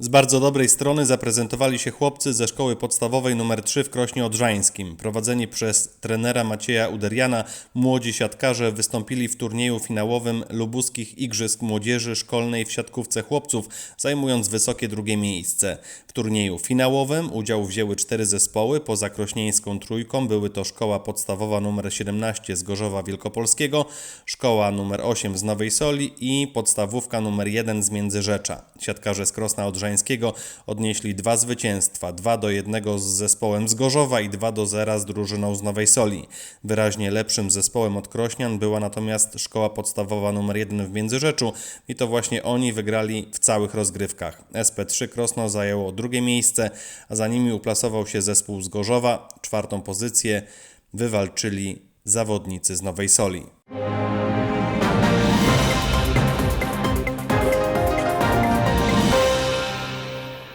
bardzo dobrej strony zaprezentowali się chłopcy ze szkoły podstawowej nr 3 w Krośnie Odrzańskim. Prowadzeni przez trenera Macieja Uderiana, młodzi siatkarze wystąpili w turnieju finałowym lubuskich Igrzysk Młodzieży Szkolnej w siatkówce chłopców, zajmując wysokie drugie miejsce. W turnieju finałowym udział wzięły cztery zespoły, poza krośnieńską trójką były to szkoła podstawowa nr 17 z Gorzowa Wielkopolskiego, szkoła nr 8 z Nowej Soli i podstawówka nr 1 z Międzyrzecza. Siatkarze z Krosna Odrzańskiego odnieśli dwa zwycięstwa, 2 do 1 z zespołem z Gorzowa i 2 do 0 z drużyną z Nowej Soli. Wyraźnie lepszym zespołem od Krośnian była natomiast szkoła podstawowa nr 1 w Międzyrzeczu i to właśnie oni wygrali w całych rozgrywkach. SP3 Krosno zajęło drugie miejsce, a za nimi uplasował się zespół z Gorzowa. Czwartą pozycję wywalczyli zawodnicy z Nowej Soli.